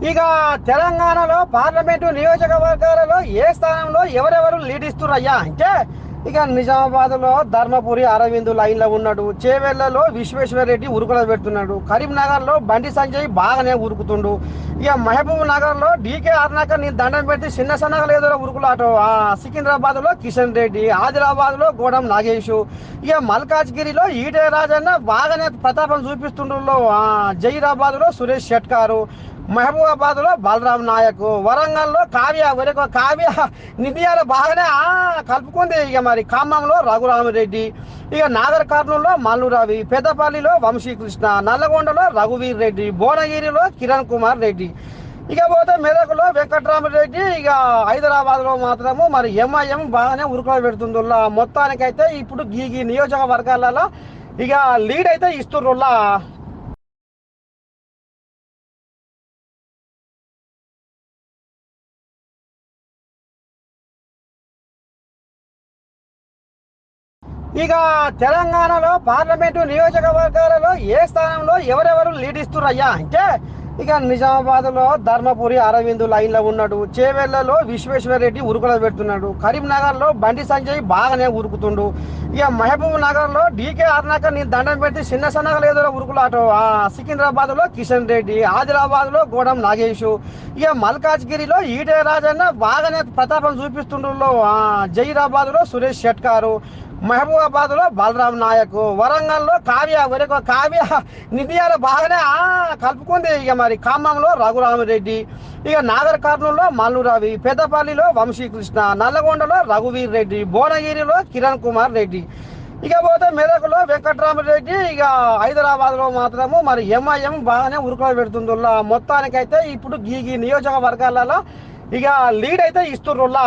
ఇక తెలంగాణలో పార్లమెంటు నియోజకవర్గాలలో ఏ స్థానంలో ఎవరెవరు లీడ్ ఇస్తున్నారయ్యా అంటే ఇక నిజామాబాద్లో ధర్మపురి అరవింద్ లైన్లో ఉన్నాడు చేవెళ్ళలో విశ్వేశ్వరరెడ్డి ఉరుకులో పెడుతున్నాడు కరీంనగర్లో బండి సంజయ్ బాగానే ఉరుకుతుండు ఇక మహబూబ్ నగర్లో డీకే అర్నాకర్ నీ దండం పెట్టి చిన్న సన్నగా లేదో ఉరుకులాట సికింద్రాబాద్లో సికింద్రాబాద్లో కిషన్ రెడ్డి ఆదిలాబాద్లో గోడం నాగేష్ ఇక మల్కాజ్గిరిలో ఈటే రాజన్న బాగానే ప్రతాపం చూపిస్తుండ్రు ఆ జైరాబాద్లో సురేష్ షెట్కారు మహబూబాబాద్లో బలరాం నాయక్ వరంగల్లో కావ్య వరకు కావ్య నిధియాల బాగానే కలుపుకుంది. ఇక మరి ఖమ్మంలో రఘురామరెడ్డి ఇక నాగర్ కర్నూలులో మల్లురవి పెద్దపల్లిలో వంశీకృష్ణ నల్లగొండలో రఘువీర్ రెడ్డి భువనగిరిలో కిరణ్ కుమార్ రెడ్డి. ఇక పోతే మెదకులో వెంకట్రామరెడ్డి ఇక హైదరాబాద్లో మాత్రము మరి ఎంఐఎం బాగానే ఉరుకులో పెడుతుందిలా మొత్తానికైతే ఇప్పుడు ఈ ఈ నియోజకవర్గాలలో ఇక లీడ్ అయితే ఇస్తుర్రులా ఇక తెలంగాణలో పార్లమెంటు నియోజకవర్గాలలో ఏ స్థానంలో ఎవరెవరు లీడ్ ఇస్తున్నారయ్యా అంటే ఇక నిజామాబాద్లో ధర్మపురి అరవింద్ లైన్లో ఉన్నాడు చేవెళ్ళలో విశ్వేశ్వరరెడ్డి ఉరుకుల పెడుతున్నాడు. కరీంనగర్లో బండి సంజయ్ బాగానే ఉరుకుతుండు. ఇక మహబూబ్ నగర్లో డీకే అర్నాకర్ నీ దండం పెట్టి చిన్న సన్నగా లేదో ఉరుకులాట. సికింద్రాబాద్లో కిషన్ రెడ్డి ఆదిలాబాద్లో గోడం నాగేష్. ఇక మల్కాజ్గిరిలో ఈటే రాజన్న బాగానే ప్రతాపం చూపిస్తుండ్రు జహీరాబాద్లో సురేష్ షెట్కారు. మహబూబాబాద్లో బలరాం నాయక్. వరంగల్లో కావ్య వరకు కావ్య నిధియాల బాగానే కలుపుకుంది. ఇక మరి ఖమ్మంలో రఘురామరెడ్డి. ఇక నాగర్ కర్నూలులో మల్లురవి. పెద్దపల్లిలో వంశీకృష్ణ. నల్లగొండలో రఘువీర్ రెడ్డి భువనగిరిలో కిరణ్ కుమార్ రెడ్డి. ఇక పోతే మెదకులో వెంకట్రామరెడ్డి. ఇక హైదరాబాద్లో మాత్రము మరి ఎంఐఎం బాగానే ఉరుకులో పెడుతుందిలా మొత్తానికైతే ఇప్పుడు ఈ ఈ నియోజకవర్గాలలో ఇక లీడ్ అయితే ఇస్తుర్రులా